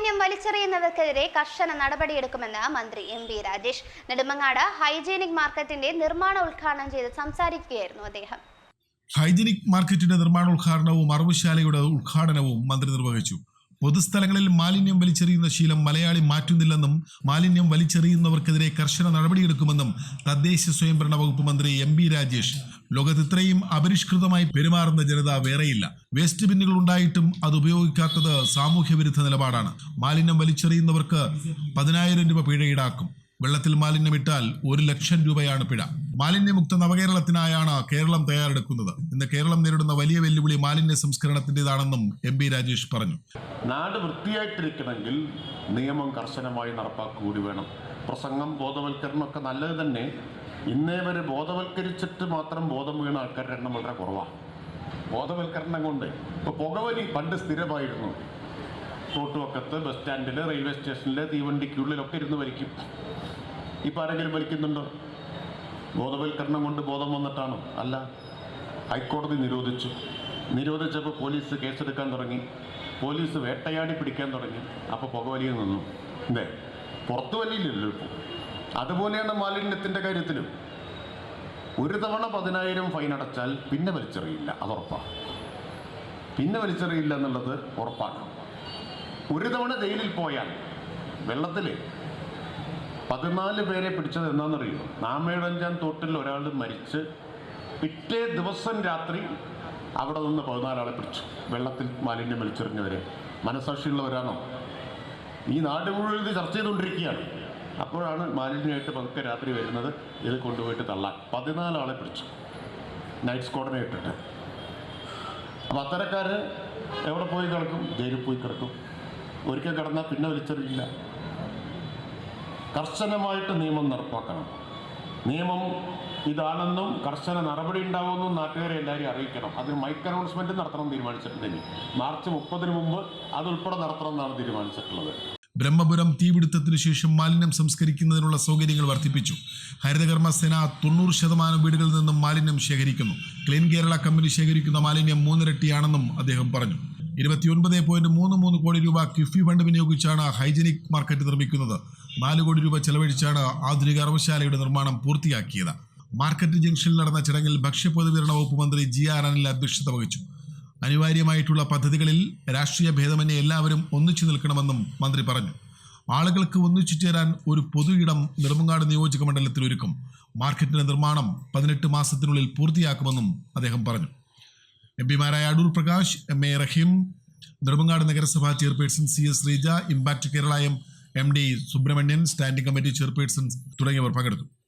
മാലിന്യം വലിച്ചെറിയുന്നവർക്കെതിരെ കർശന നടപടിയെടുക്കുമെന്ന് മന്ത്രി M V Rajesh. Nedumangad hygienic മാർക്കറ്റിന്റെ നിർമ്മാണ ഉദ്ഘാടനം ചെയ്ത് സംസാരിക്കുകയായിരുന്നു അദ്ദേഹം. ഹൈജീനിക് മാർക്കറ്റിന്റെ നിർമ്മാണോദ്ഘാടനവും അറവുശാലയുടെ ഉദ്ഘാടനവും മന്ത്രി നിർവഹിച്ചു. പൊതുസ്ഥലങ്ങളിൽ മാലിന്യം വലിച്ചെറിയുന്ന ശീലം മലയാളി മാറ്റുന്നില്ലെന്നും മാലിന്യം വലിച്ചെറിയുന്നവർക്കെതിരെ കർശന നടപടിയെടുക്കുമെന്നും തദ്ദേശ സ്വയംഭരണ വകുപ്പ് മന്ത്രി എം ബി രാജേഷ്. ലോകത്ത് ഇത്രയും അപരിഷ്കൃതമായി പെരുമാറുന്ന ജനത വേറെയില്ല. വേസ്റ്റ് ബിന്നുകൾ ഉണ്ടായിട്ടും അത് ഉപയോഗിക്കാത്തത് സാമൂഹ്യ വിരുദ്ധ നിലപാടാണ്. മാലിന്യം വലിച്ചെറിയുന്നവർക്ക് പതിനായിരം രൂപ പിഴ ഈടാക്കും. വെള്ളത്തിൽ മാലിന്യം ഇട്ടാൽ ഒരു ലക്ഷം രൂപയാണ് പിഴ. മാലിന്യമുക്ത നവകേരളത്തിനായാണ് കേരളം തയ്യാറെടുക്കുന്നത്. ഇന്ന് കേരളം നേരിടുന്ന വലിയ വെല്ലുവിളി മാലിന്യ സംസ്കരണത്തിന്റെതാണെന്നും എം പി രാജേഷ് പറഞ്ഞു. നാട് വൃത്തിയായിട്ടിരിക്കണമെങ്കിൽ നിയമം കർശനമായി നടപ്പാക്കുകൂടി വേണം. പ്രസംഗം ബോധവൽക്കരണം ഒക്കെ നല്ലത് തന്നെ. ഇന്നേ വരെ ബോധവൽക്കരിച്ചിട്ട് മാത്രം ബോധം വീണ ആൾക്കാരുടെ എണ്ണം വളരെ കുറവാണ് ബോധവൽക്കരണം കൊണ്ട് ഇപ്പോൾ പുകവലി പണ്ട് സ്ഥിരമായിരുന്നു. റോട്ടുവക്കത്ത് ബസ് സ്റ്റാൻഡിൽ റെയിൽവേ സ്റ്റേഷനിൽ തീവണ്ടിക്കുള്ളിലൊക്കെ ഇരുന്ന് വലിക്കും. ഇപ്പോൾ ആരെങ്കിലും വലിക്കുന്നുണ്ടോ? ബോധവൽക്കരണം കൊണ്ട് ബോധം വന്നിട്ടാണോ? അല്ല. ഹൈക്കോടതി നിരോധിച്ചു. നിരോധിച്ചപ്പോൾ പോലീസ് കേസെടുക്കാൻ തുടങ്ങി. പോലീസ് വേട്ടയാടി പിടിക്കാൻ തുടങ്ങി. അപ്പോൾ പുകവലിയിൽ നിന്നു. അല്ലേ പുറത്തു വലിയില്ലല്ലോ ഇപ്പോൾ. അതുപോലെയാണ് മാലിന്യത്തിന്റെ കാര്യത്തിലും. ഒരു തവണ പതിനായിരം ഫൈൻ അടച്ചാൽ പിന്നെ വലിച്ചെറിയില്ല. അത് ഉറപ്പാണ് പിന്നെ വലിച്ചെറിയില്ല എന്നുള്ളത് ഉറപ്പാണ്. ഒരു തവണ ജയിലിൽ പോയാൽ വെള്ളത്തിൽ പതിനാല് പേരെ പിടിച്ചത് എന്താണെന്നറിയോ? നാമേഴഞ്ചാം തോട്ടിൽ ഒരാൾ മരിച്ച് പിറ്റേ ദിവസം രാത്രി അവിടെ നിന്ന് പതിനാലാളെ പിടിച്ചു. വെള്ളത്തിൽ മാലിന്യം വലിച്ചെറിഞ്ഞവരെ. മനസാക്ഷിയുള്ളവരാണോ? ഈ നാട് മുഴുവൻ ഇത് ചർച്ച ചെയ്തുകൊണ്ടിരിക്കുകയാണ്. അപ്പോഴാണ് മാലിന്യമായിട്ട് പതുക്കെ രാത്രി വരുന്നത് ഇത് കൊണ്ടുപോയിട്ട് തള്ളാൻ. പതിനാലാളെ പിടിച്ചു. നൈറ്റ് സ്ക്വാഡിനെ ഇട്ടിട്ട്. അപ്പം അത്തരക്കാർ എവിടെ പോയി കിടക്കും? ജയിലിൽ പോയി കിടക്കും. ഒരിക്കൽ കിടന്നാൽ പിന്നെ വലിച്ചെറിയില്ല. കർശനമായിട്ട് നിയമം നടപ്പാക്കണം. നിയമം ഇതാണെന്നും കർശന നടപടി ഉണ്ടാവുമെന്നും നാട്ടുകാരെ എല്ലാവരും അറിയിക്കണം. അതിന് മൈക്ക് അനൗൺസ്മെന്റ് നടത്തണം തീരുമാനിച്ചിട്ടുണ്ട് ഇനി. മാർച്ച് മുപ്പതിന് മുമ്പ് അതുൾപ്പെടെ നടത്തണം എന്നാണ് തീരുമാനിച്ചിട്ടുള്ളത്. ബ്രഹ്മപുരം തീപിടുത്തത്തിന് ശേഷം മാലിന്യം സംസ്കരിക്കുന്നതിനുള്ള സൗകര്യങ്ങൾ വർദ്ധിപ്പിച്ചു. ഹരിതകർമ്മ സേന തൊണ്ണൂറ് ശതമാനം വീടുകളിൽ നിന്നും മാലിന്യം ശേഖരിക്കുന്നു. ക്ലീൻ കേരള കമ്പനി ശേഖരിക്കുന്ന മാലിന്യം മൂന്നിരട്ടിയാണെന്നും അദ്ദേഹം പറഞ്ഞു. ഇരുപത്തിയൊൻപത് പോയിന്റ് മൂന്ന് മൂന്ന് കോടി രൂപ കിഫ്ബി ഫണ്ട് വിനിയോഗിച്ചാണ് ഹൈജനിക് മാർക്കറ്റ് നിർമ്മിക്കുന്നത്. നാല് കോടി രൂപ ചെലവഴിച്ചാണ് ആധുനിക അറവശാലയുടെ നിർമ്മാണം പൂർത്തിയാക്കിയത്. മാർക്കറ്റ് ജംഗ്ഷനിൽ നടന്ന ചടങ്ങിൽ ഭക്ഷ്യപൊതുവിതരണ വകുപ്പ് മന്ത്രി ജി ആർ അനിൽ അധ്യക്ഷത വഹിച്ചു. അനിവാര്യമായിട്ടുള്ള പദ്ധതികളിൽ രാഷ്ട്രീയ ഭേദമന്യേ എല്ലാവരും ഒന്നിച്ചു നിൽക്കണമെന്നും മന്ത്രി പറഞ്ഞു. ആളുകൾക്ക് ഒന്നിച്ചു ചേരാൻ ഒരു പൊതു ഇടം നിർമ്മങ്ങാട് നിയോജക മണ്ഡലത്തിൽ ഒരുക്കും. മാർക്കറ്റിന്റെ നിർമ്മാണം പതിനെട്ട് മാസത്തിനുള്ളിൽ പൂർത്തിയാക്കുമെന്നും അദ്ദേഹം പറഞ്ഞു. എം പിമാരായ അടൂർ പ്രകാശ് എം എ റഹീം നെടുമങ്ങാട് നഗരസഭാ chairperson C S Sreeja impact Kerala M M D Subramanian standing committee chairperson തുടങ്ങിയവർ പങ്കെടുത്തു.